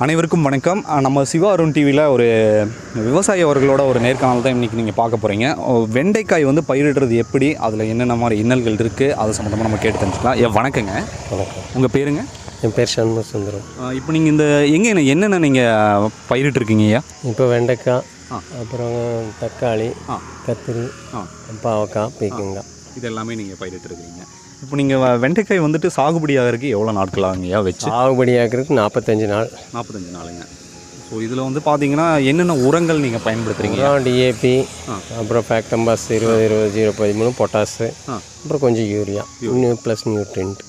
அனைவருக்கும் வணக்கம். நம்ம சிவா அருண் டிவியில் ஒரு விவசாயி அவர்களோட ஒரு நேர்காணல் தான் இன்றைக்கி நீங்கள் பார்க்க போகிறீங்க வெண்டைக்காய் வந்து பயிரிடுறது எப்படி? அதில் என்னென்ன மாதிரி இன்னல்கள் இருக்குது அது சம்மந்தமாக நம்ம கேட்டு தெரிஞ்சுக்கலாம். ஏ வணக்கங்க. வணக்கம். உங்கள் பேருங்க? என் பேர் சண்முக சுந்தரம் இப்போ நீங்கள் இந்த எங்கே என்னென்ன நீங்கள் பயிரிட்டுருக்கீங்க ஐயா? இப்போ வெண்டைக்காய் ஆ. அப்புறம் தக்காளி ஆ. கத்திரி ஆ. பாவக்காய் பீக்கங்காய் இது எல்லாமே நீங்கள் பயிரிட்டுருக்கீங்க. இப்போ நீங்கள் வெண்டைக்காய் வந்துட்டு சாகுபடி ஆகிறதுக்கு எவ்வளோ நாட்கள் ஆகுங்கய்யா வச்சு? சாகுபடி ஆக்கிறதுக்கு நாற்பத்தஞ்சு நாள். நாற்பத்தஞ்சு நாளுங்க. ஸோ இதில் வந்து பார்த்தீங்கன்னா என்னென்ன உரங்கள் நீங்கள் பயன்படுத்துகிறீங்க டிஏபி. அப்புறம் ஃபேக்டம்பாஸ் இருபது இருபது ஜீரோ பதிமூணு பொட்டாஸு. அப்புறம் கொஞ்சம் யூரியா நியூ ப்ளஸ் நியூட்ரின்ட்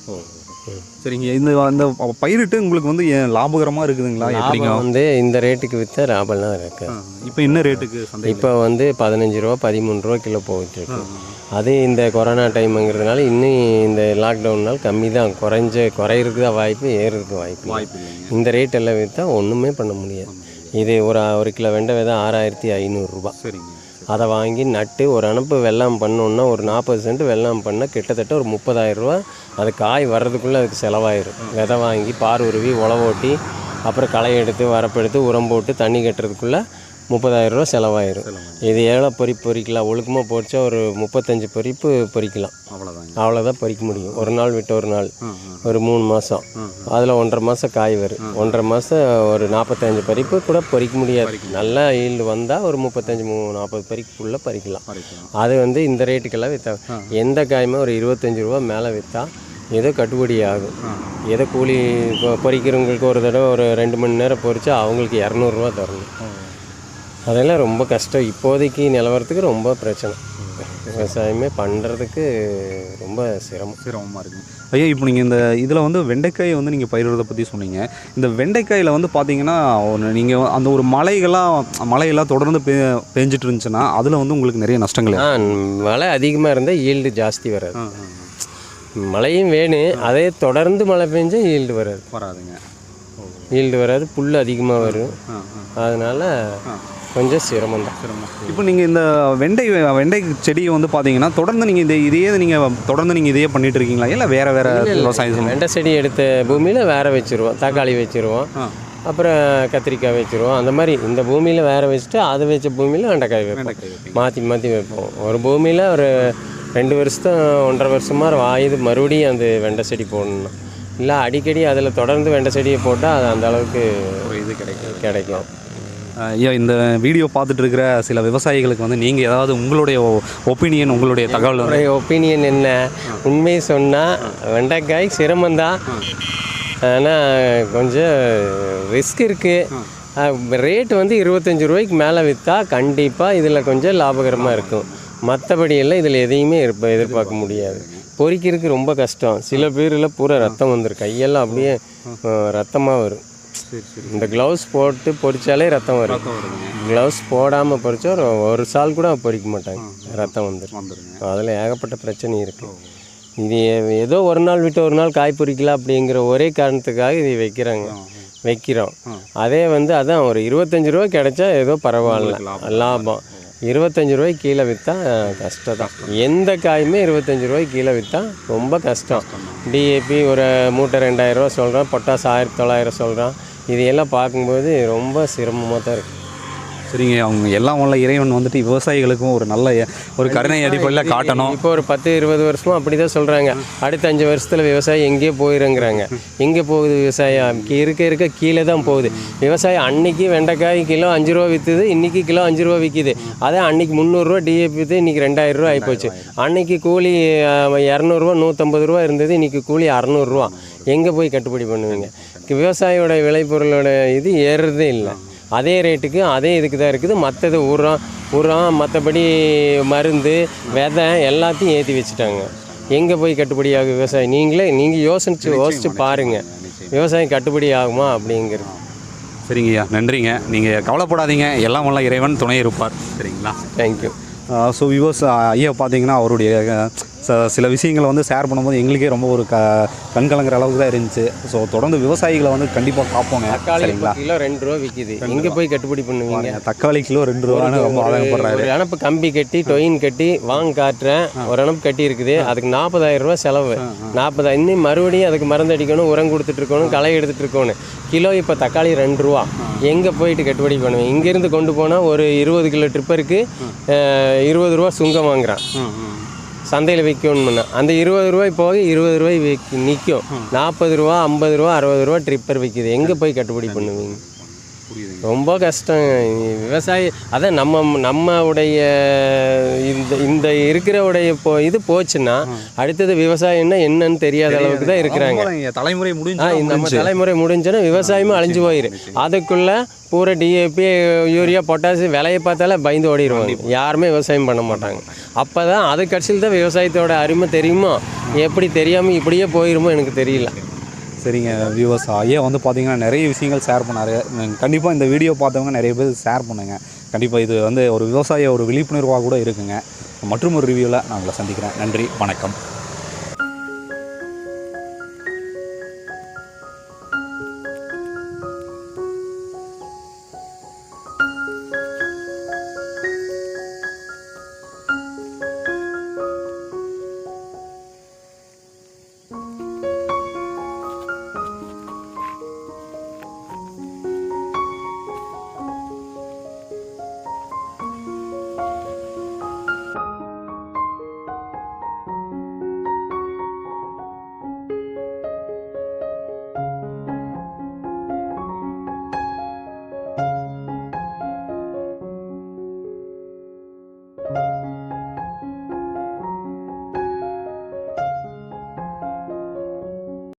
சரிங்க. இந்த அந்த பயிரிட்டு உங்களுக்கு வந்து லாபகரமாக இருக்குதுங்களா? எப்படிங்க? வந்து இந்த ரேட்டுக்கு விற்ற லாபம்லாம் இருக்கு. இப்போ என்ன ரேட்டுக்கு இப்போ வந்து பதினஞ்சு ரூபா பதிமூணு ரூபா கிலோ போயிட்டு இருக்கு. அது இந்த கொரோனா டைமுங்கிறதுனால இன்னும் இந்த லாக்டவுனால் கம்மி தான். குறைஞ்ச குறையிறதுக்கு தான் வாய்ப்பு ஏறுறதுக்கு வாய்ப்பு. வாய்ப்பு இந்த ரேட் எல்லாம் விற்றா ஒன்றுமே பண்ண முடியாது. இது ஒரு ஒரு கிலோ வெண்டை விதை ஆறாயிரத்தி ஐநூறுரூபா சரிங்க. அதை வாங்கி நட்டு ஒரு அனுப்பு வெள்ளாம் பண்ணோன்னா ஒரு நாற்பது சென்ட் வெள்ளாம் பண்ணால் கிட்டத்தட்ட ஒரு முப்பதாயிரம் ரூபா. அது காய் வர்றதுக்குள்ளே அதுக்கு செலவாயிரும். விதை வாங்கி பார் உருவி உழவோட்டி அப்புறம் களை எடுத்து வரப்பெடுத்து உரம் போட்டு தண்ணி கட்டுறதுக்குள்ளே முப்பதாயிரம் ரூபா செலவாயிரும். இது ஏழை பொறி பொறிக்கலாம்? ஒழுக்கமாக பொறிச்சா ஒரு முப்பத்தஞ்சு பொறிப்பு பொறிக்கலாம். அவ்வளோதாங்க அவ்வளோதான் பறிக்க முடியும். ஒரு நாள் விட்டு ஒரு நாள். ஒரு மூணு மாதம் அதில் ஒன்றரை மாதம் காய் வரும். ஒன்றரை மாதம் ஒரு நாற்பத்தஞ்சு பறிப்பு கூட பறிக்க முடியாது. நல்லா ஈல்டு வந்தால் ஒரு முப்பத்தஞ்சு மூ நாற்பது பறிக்குள்ளே பறிக்கலாம். அது வந்து இந்த ரேட்டுக்கெல்லாம் விற்றா எந்த காயுமே ஒரு இருபத்தஞ்சி ரூபா மேலே விற்றா ஏதோ கட்டுப்படி ஆகும். ஏதோ கூலி பொறிக்கிறவங்களுக்கு ஒரு தடவை ஒரு ரெண்டு மணி நேரம் பொறிச்சா அவங்களுக்கு இரநூறுவா தரணும். அதெல்லாம் ரொம்ப கஷ்டம். இப்போதைக்கு நிலவரத்துக்கு ரொம்ப பிரச்சனை. விவசாயமே பண்ணுறதுக்கு ரொம்ப சிரமம். சிரமமாக இருக்குங்க ஐயா இப்போ நீங்கள் இந்த இதில் வந்து வெண்டைக்காயை வந்து நீங்கள் பயிரிடுறதை பற்றி சொன்னீங்க. இந்த வெண்டைக்காயில் வந்து பார்த்தீங்கன்னா ஒரு நீங்கள் அந்த ஒரு மலைகளாக மழையெல்லாம் தொடர்ந்து பெ பெஞ்சிட்டு இருந்துச்சுன்னா அதில் வந்து உங்களுக்கு நிறைய நஷ்டங்கள் ஆ மழை அதிகமாக இருந்தால் ஈல்டு ஜாஸ்தி வராது. மழையும் வேணும். அதே தொடர்ந்து மழை பெஞ்சா ஈல்டு வராது. வராதுங்க. ஈல்டு வராது புல் அதிகமாக வரும். அதனால கொஞ்சம் சிரமம் தான். சிரமம். இப்போ நீங்கள் இந்த வெண்டை வெண்டை செடியை வந்து பார்த்தீங்கன்னா தொடர்ந்து நீங்கள் இந்த இதையே நீங்கள் தொடர்ந்து நீங்கள் இதையே பண்ணிட்டு இருக்கீங்களா? இல்லை வேறு வேறு விவசாயம் வெண்டை செடி எடுத்த பூமியில் வேற வச்சுருவோம். தக்காளி வச்சுருவோம். அப்புறம் கத்திரிக்காய் வச்சுருவோம். அந்த மாதிரி இந்த பூமியில் வேற வச்சுட்டு அதை வச்ச பூமியில் வெண்டைக்காய் வைப்போம். மாற்றி மாற்றி வைப்போம். ஒரு பூமியில் ஒரு ரெண்டு வருஷம் ஒன்றரை வருஷமாக வாயுது மறுபடியும் அந்த வெண்டை செடி போடணும். இல்லை அடிக்கடி அதில் தொடர்ந்து வெண்டை செடியை போட்டால் அது அந்த அளவுக்கு இது கிடைக்கும் கிடைக்கும். ஐயா இந்த வீடியோ பார்த்துட்டு இருக்கிற சில விவசாயிகளுக்கு வந்து நீங்கள் ஏதாவது உங்களுடைய ஒப்பீனியன் உங்களுடைய தகவல் என்னுடைய ஒப்பீனியன் என்ன? உண்மையை சொன்னால் வெண்டைக்காய் சிரமம்தான். ஆனால் கொஞ்சம் ரிஸ்க் இருக்குது ரேட் வந்து இருபத்தஞ்சி ரூபாய்க்கு மேலே விற்றா கண்டிப்பாக இதில் கொஞ்சம் லாபகரமாக இருக்கும். மற்றபடி எல்லாம் இதில் எதையுமே இருப்ப எதிர்பார்க்க முடியாது. பொறிக்கிறதுக்கு ரொம்ப கஷ்டம். சில பேரில் பூரா ரத்தம் வந்துடும் கையெல்லாம் அப்படியே ரத்தமாக வரும். இந்த க்ளவுஸ் போட்டு பொறிச்சாலே ரத்தம் வரும் க்ளவுஸ் போடாமல் பொறிச்சா ஒரு ஒரு சால் கூட பொறிக்க மாட்டாங்க. ரத்தம் வந்துடும் அதில் ஏகப்பட்ட பிரச்சனை இருக்குது இது ஏதோ ஒரு நாள் விட்டு ஒரு நாள் காய் பொறிக்கலாம் அப்படிங்கிற ஒரே காரணத்துக்காக இது வைக்கிறாங்க. வைக்கிறோம். அதே வந்து அதான் ஒரு இருபத்தஞ்சி ரூபா கிடைச்சா ஏதோ பரவாயில்ல. லாபம். இருபத்தஞ்சி ரூபாய்க்கு கீழே விற்றா கஷ்டம் தான் எந்த காயுமே இருபத்தஞ்சி ரூபாய்க்கு கீழே விற்றா ரொம்ப கஷ்டம். டிஏபி ஒரு மூட்டை ரெண்டாயிரரூவா சொல்கிறான் பொட்டாஸ் ஆயிரத்தி தொள்ளாயிரம் சொல்கிறான் இது எல்லாம் பார்க்கும்போது ரொம்ப சிரமமாக தான் இருக்குது சரிங்க அவங்க எல்லாம் உள்ள இறைவன் வந்துட்டு விவசாயிகளுக்கும் ஒரு நல்ல ஒரு கருணை அடிப்படையில் காட்டணும். இப்போ ஒரு பத்து இருபது வருஷமா அப்படி தான் சொல்கிறாங்க அடுத்த அஞ்சு வருஷத்தில் விவசாயம் எங்கேயோ போயிருங்கிறாங்க. எங்கே போகுது விவசாயம்? இருக்க இருக்க கீழே தான் போகுது. விவசாயம் அன்னைக்கு வெண்டைக்காய் கிலோ அஞ்சு ரூபா விற்றுது இன்னைக்கு கிலோ அஞ்சு ரூபா விற்கிது அதே அன்னைக்கு முந்நூறுரூவா டிஏபி விற்று இன்னைக்கு ரெண்டாயிரம் ரூபா ஆகிப்போச்சு அன்னைக்கு கூலி இரநூறுவா நூற்றம்பது ரூபா இருந்தது இன்னைக்கு கூலி அறநூறுரூவா எங்கே போய் கட்டுப்படி பண்ணுவீங்க? விவசாயியோட விளைபொருளோட இது ஏறுறதே இல்லை. அதே ரேட்டுக்கு அதே இதுக்கு தான் இருக்குது. மற்றது உரம் உரம் மற்றபடி மருந்து விதை எல்லாத்தையும் ஏற்றி வச்சுட்டாங்க. எங்கே போய் கட்டுப்படி ஆகும் விவசாயம்? நீங்களே நீங்கள் யோசிச்சு யோசிச்சு பாருங்கள் விவசாயம் கட்டுப்படி ஆகுமா அப்படிங்கிறது சரிங்கய்யா நன்றிங்க. நீங்கள் கவலைப்படாதீங்க. எல்லாம் உள்ள இறைவன் துணை இருப்பார். சரிங்களா? தேங்க்யூ ஸோ விவஸ் ஐயா பார்த்தீங்கன்னா அவருடைய சில விஷயங்களை வந்து ஷேர் பண்ணும்போது எங்களுக்கே ரொம்ப ஒரு க கண் கலங்குற அளவுக்கு தான் இருந்துச்சு. ஸோ தொடர்ந்து விவசாயிகளை வந்து கண்டிப்பாக காப்போங்க தக்காளி சரிங்களா? கிலோ ரெண்டு ரூபா விற்கிது எங்கே போய் கட்டுப்படி பண்ணுவீங்க? தக்காளி கிலோ ரெண்டு ரூபான்னு ரொம்ப ஆதாயப்படுறாரு ஒரு அணப்பு கம்பி கட்டி டொயின் கட்டி வாங்க காட்டுறேன். ஒரு அணப்பு கட்டி இருக்குது. அதுக்கு நாற்பதாயிரம் ரூபாய் செலவு. நாற்பதாயிரம். இன்னும் மறுபடியும் அதுக்கு மருந்து அடிக்கணும் உரம் கொடுத்துட்டு இருக்கணும் களை எடுத்துட்டு இருக்கணும். கிலோ இப்போ தக்காளி ரெண்டு ரூபா. எங்கே போயிட்டு கட்டுப்படி பண்ணுவேன்? இங்கேருந்து கொண்டு போனால் ஒரு இருபது கிலோ ட்ரிப்பருக்கு இருபது ரூபா சுங்கம் வாங்குறான். சந்தையில் விற்கணும்னா அந்த இருபது ரூபாய் போக இருபது ரூபாய் விக் நிற்கும் நாற்பது ரூபா ஐம்பது ரூபா அறுபது ரூபா ட்ரிப்பர் விற்கிது எங்கே போய் கட்டுப்படி பண்ணுவீங்க? ரொம்ப கஷ்டம். விவசாயி அதான் நம்ம நம்ம உடைய இந்த இந்த இருக்கிற உடைய போ இது போச்சுன்னா அடுத்தது விவசாயம்னா என்னன்னு தெரியாத அளவுக்கு தான் இருக்கிறாங்க. தலைமுறை முடிஞ்சு இந்த நம்ம தலைமுறை முடிஞ்சோன்னா விவசாயமும் அழிஞ்சு போயிரு. அதுக்குள்ள பூரா டிஏபி யூரியா பொட்டாசி விலையை பார்த்தாலே பயந்து ஓடிடுவாங்க யாருமே விவசாயம் பண்ண மாட்டாங்க. அப்போ தான் அது கடைசியில் தான் விவசாயத்தோட அருமை தெரியுமோ? எப்படி தெரியாமல் இப்படியே போயிருமோ எனக்கு தெரியல. சரிங்க வியூவர்ஸ் ஐயா வந்து பார்த்தீங்கன்னா நிறைய விஷயங்கள் ஷேர் பண்ணார். கண்டிப்பாக இந்த வீடியோ பார்த்தவங்க நிறைய பேர் ஷேர் பண்ணுங்கள் கண்டிப்பாக இது வந்து ஒரு விவசாய ஒரு விழிப்புணர்வாக கூட இருக்குங்க. மற்றும் ஒரு ரிவ்யூவில் நான் உங்களை சந்திக்கிறேன். நன்றி வணக்கம்.